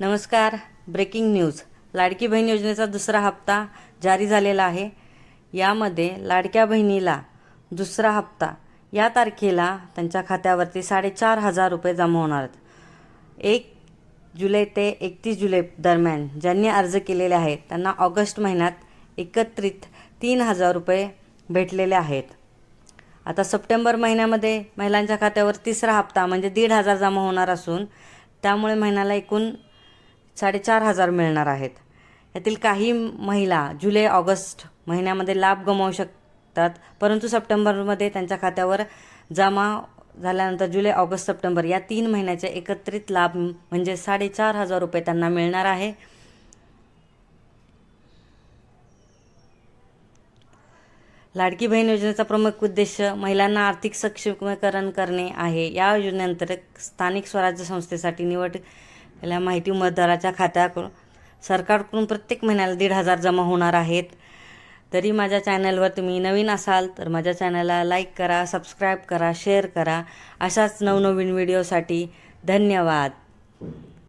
नमस्कार breaking news. Ladki Bahin योजनेचा दुसरा हप्ता जारी झालेला आहे. यामध्ये लाडक्या बहिणीला दुसरा हप्ता. या तारखेला त्यांच्या खात्यावरती साडेचार हजार रुपये जमा होणार आहेत. एक जुलै ते एकतीस जुलै दरम्यान ज्यांनी अर्ज केलेले आहेत त्यांना ऑगस्ट महिन्यात एकत्रित तीन हजार रुपये भेटलेले आहेत. आता सप्टेंबर महिन्यामध्ये महिलांच्या खात्यावर तिसरा हप्ता म्हणजे दीड हजार जमा होणार असून त्यामुळे महिन्याला एकूण साडेचार हजार मिळणार आहेत. यातील काही महिला जुलै ऑगस्ट महिन्यामध्ये लाभ गमावू शकतात परंतु सप्टेंबरमध्ये त्यांच्या खात्यावर जमा झाल्यानंतर जुलै ऑगस्ट सप्टेंबर या तीन महिन्याचे एकत्रित लाभ म्हणजे साडेचार हजार रुपये त्यांना मिळणार आहे. लाडकी बहीण योजनेचा प्रमुख उद्देश महिलांना आर्थिक सक्षमीकरण करणे आहे. या योजनेअंतर्गत स्थानिक स्वराज्य संस्थेसाठी निवड निवडलेल्या माहिती मतदाराच्या खात्याकडून. सरकारकडून प्रत्येक महिन्याला दीड हजार जमा होणार आहेत. तरी माझ्या चॅनलवर तुम्ही नवीन असाल तर माझ्या चॅनलला लाईक करा सबस्क्राईब करा शेअर करा. अशाच नवनवीन व्हिडिओसाठी धन्यवाद.